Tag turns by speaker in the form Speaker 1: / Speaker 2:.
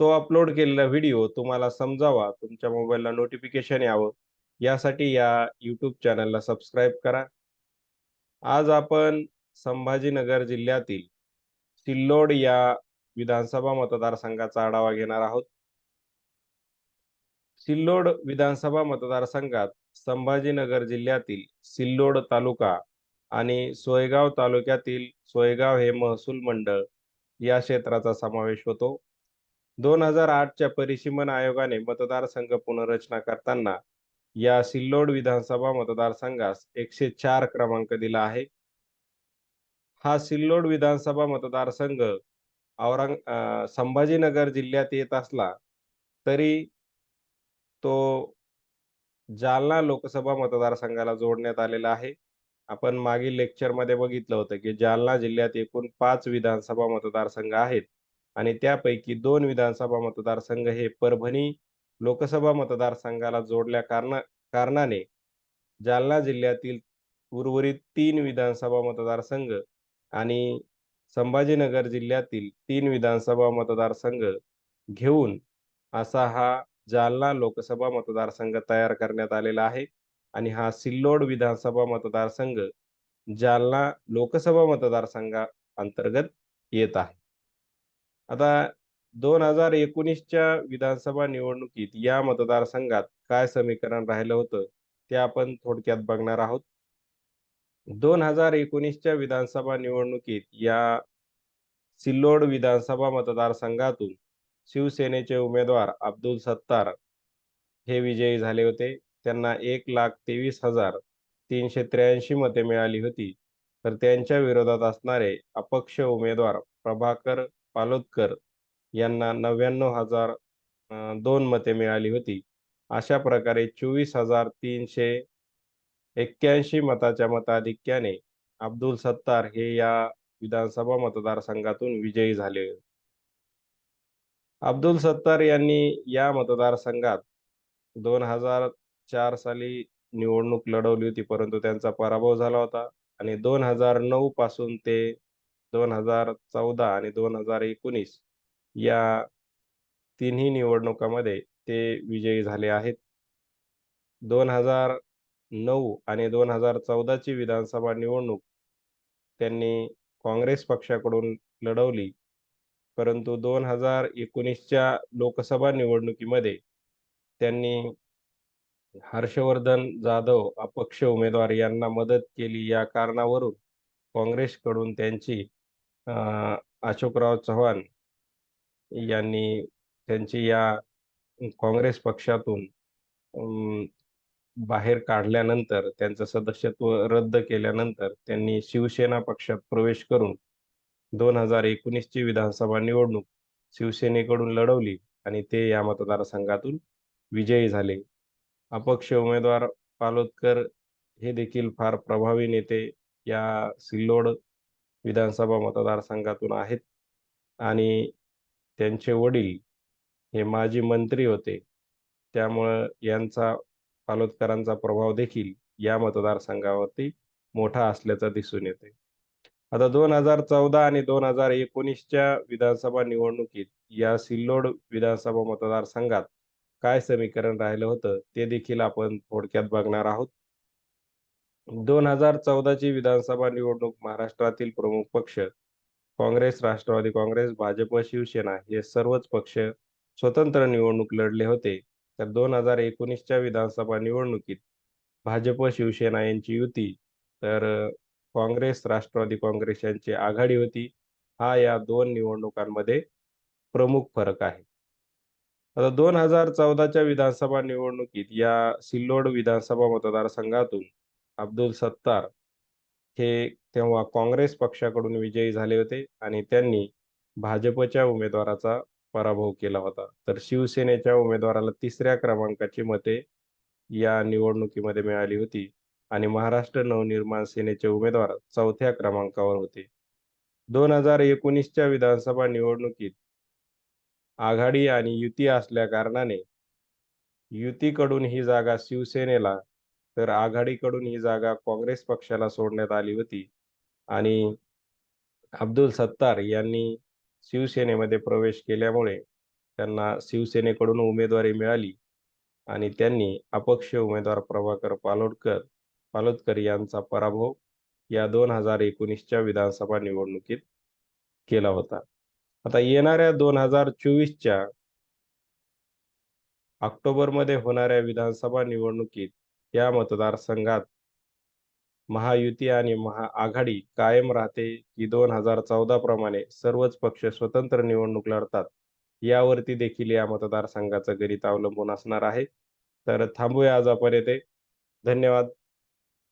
Speaker 1: तो अपलोड केलेला व्हिडिओ तुम्हाला समजावा तुमच्या मोबाईलला नोटिफिकेशन यावं. यासाठी या यूट्यूब चॅनलला सबस्क्राईब करा. आज आपण संभाजीनगर जिल्ह्यातील सिल्लोड या विधानसभा मतदारसंघाचा आढावा घेणार आहोत. सिल्लोड विधानसभा मतदारसंघात संभाजीनगर जिल्ह्यातील सिल्लोड तालुका आणि सोयगाव तालुक्यातील सोयगाव हे महसूल मंडळ या क्षेत्राचा समावेश होतो. दोन हजार आठच्या परिसीमन आयोगाने मतदारसंघ पुनर्रचना करताना या सिल्लोड विधानसभा मतदारसंघास एकशे चार क्रमांक दिला आहे. हा सिल्लोड विधानसभा मतदारसंघ औरंग संभाजीनगर जिल्ह्यात येत असला तरी तो जालना लोकसभा मतदारसंघाला जोडण्यात आलेला आहे. आपण मागील लेक्चरमध्ये बघितलं होतं की जालना जिल्ह्यात एकूण पाच विधानसभा मतदारसंघ आहेत. आणि त्यापैकी दोन विधानसभा मतदारसंघ हे परभणी लोकसभा मतदारसंघाला जोडल्या कारणा कारणाने जालना जिल्ह्यातील उर्वरित तीन विधानसभा मतदारसंघ आणि संभाजीनगर जिल्ह्यातील तीन विधानसभा मतदारसंघ घेऊन असा हा जालना लोकसभा मतदारसंघ तयार करण्यात आलेला आहे आणि हा सिल्लोड विधानसभा मतदारसंघ जालना लोकसभा मतदारसंघा अंतर्गत येत आहे. आता दोन हजार एकोणीसच्या विधानसभा निवडणुकीत या मतदारसंघात काय समीकरण राहिलं होतं ते आपण थोडक्यात बघणार आहोत. दोन हजार एकोणीसच्या विधानसभा निवडणुकीत या सिल्लोड विधानसभा मतदारसंघातून शिवसेनेचे उमेदवार अब्दुल सत्तार हे विजयी झाले होते. त्यांना एक लाख तेवीस हजार तीनशे त्र्याऐंशी मते मिळाली होती. तर त्यांच्या विरोधात असणारे अपक्ष उमेदवार प्रभाकर पालोदकर यांना नव्याण्णव हजार दोन मते मिळाली होती. अशा प्रकारे चोवीस हजार तीनशे एक्क्याऐंशी मताच्या मताधिक्याने अब्दुल सत्तार हे या विधानसभा मतदारसंघातून विजयी झाले. अब्दुल सत्तार यांनी या मतदारसंघात दोन हजार चार साली निवडणूक लढवली होती परंतु त्यांचा पराभव झाला होता आणि दोन हजार नऊ पासून ते दोन हजार चौदा आणि दोन हजार एकोणीस या तिन्ही निवडणुकामध्ये ते विजयी झाले आहेत. दोन हजार नऊ आणि दोन हजार चौदाची विधानसभा निवडणूक त्यांनी काँग्रेस पक्षाकडून लढवली. परंतु दोन हजार एकोणीसच्या लोकसभा निवडणुकीमध्ये त्यांनी हर्षवर्धन जाधव अपक्ष उमेदवार यांना मदत केली या कारणावरून काँग्रेसकडून त्यांची अशोकराव चव्हाण यांनी त्यांची या काँग्रेस पक्षातून बाहेर काढल्यानंतर त्यांचं सदस्यत्व रद्द केल्यानंतर त्यांनी शिवसेना पक्षात प्रवेश करून दोन हजार एकोणीसची विधानसभा निवडणूक शिवसेनेकडून लढवली आणि ते या मतदारसंघातून विजयी झाले. अपक्ष उमेदवार पालोदकर हे देखील फार प्रभावी नेते या सिल्लोड विधानसभा मतदारसंघातून आहेत. आणि त्यांचे वडील हे माजी मंत्री होते. त्यामुळं यांचा पालोदकरांचा प्रभाव देखील या मतदारसंघावरती मोठा असल्याचा दिसून येते आता दोन हजार चौदा आणि दोन हजार एकोणीसच्या विधानसभा निवडणुकीत या सिल्लोड विधानसभा मतदारसंघात काय समीकरण राहिलं होतं ते देखील आपण थोडक्यात बघणार आहोत. दोन हजार चौदाची विधानसभा निवडणूक महाराष्ट्रातील प्रमुख पक्ष काँग्रेस राष्ट्रवादी काँग्रेस भाजप शिवसेना हे सर्वच पक्ष स्वतंत्र निवडणूक लढले होते. तर दोन हजार एकोणीसच्या विधानसभा निवडणुकीत भाजप शिवसेना यांची युती तर काँग्रेस राष्ट्रवादी काँग्रेस यांची आघाडी होती. हा या दोन निवडणुकांमध्ये प्रमुख फरक आहे. आता दोन हजार चौदाच्या विधानसभा निवडणुकीत या सिल्लोड विधानसभा मतदारसंघातून अब्दुल सत्तार हे तेव्हा काँग्रेस पक्षाकडून विजयी झाले होते आणि त्यांनी भाजपच्या उमेदवाराचा पराभव केला होता. तर शिवसेनेच्या उमेदवाराला तिसऱ्या क्रमांकाची मते या निवडणुकीमध्ये मिळाली होती आणि महाराष्ट्र नवनिर्माण सेनेचे उमेदवार चौथ्या क्रमांकावर होते. दोन हजार एकोणीसच्या विधानसभा निवडणुकीत आघाडी आणि युती असल्या कारणाने युतीकडून ही जागा शिवसेनेला तर आघाडीकडून ही जागा काँग्रेस पक्षाला सोडण्यात आली होती. आणि अब्दुल सत्तार यांनी शिवसेनेमध्ये प्रवेश केल्यामुळे त्यांना शिवसेनेकडून उमेदवारी मिळाली. आणि त्यांनी अपक्ष उमेदवार प्रभाकर पालोडकर पालोदकर यांचा पराभव या दोन हजार एकोणीसच्या विधानसभा निवडणुकीत केला होता. आता येणाऱ्या दोन हजार चोवीसच्या ऑक्टोबरमध्ये होणाऱ्या विधानसभा निवडणुकीत या मतदारसंघात महायुती आणि महाआघाडी कायम राहते की दोन हजार चौदा प्रमाणे सर्वच पक्ष स्वतंत्र निवडणूक लढतात. यावरती देखील या मतदारसंघाचं गणित अवलंबून असणार आहे. तर थांबूया आज आपण येथे धन्यवाद.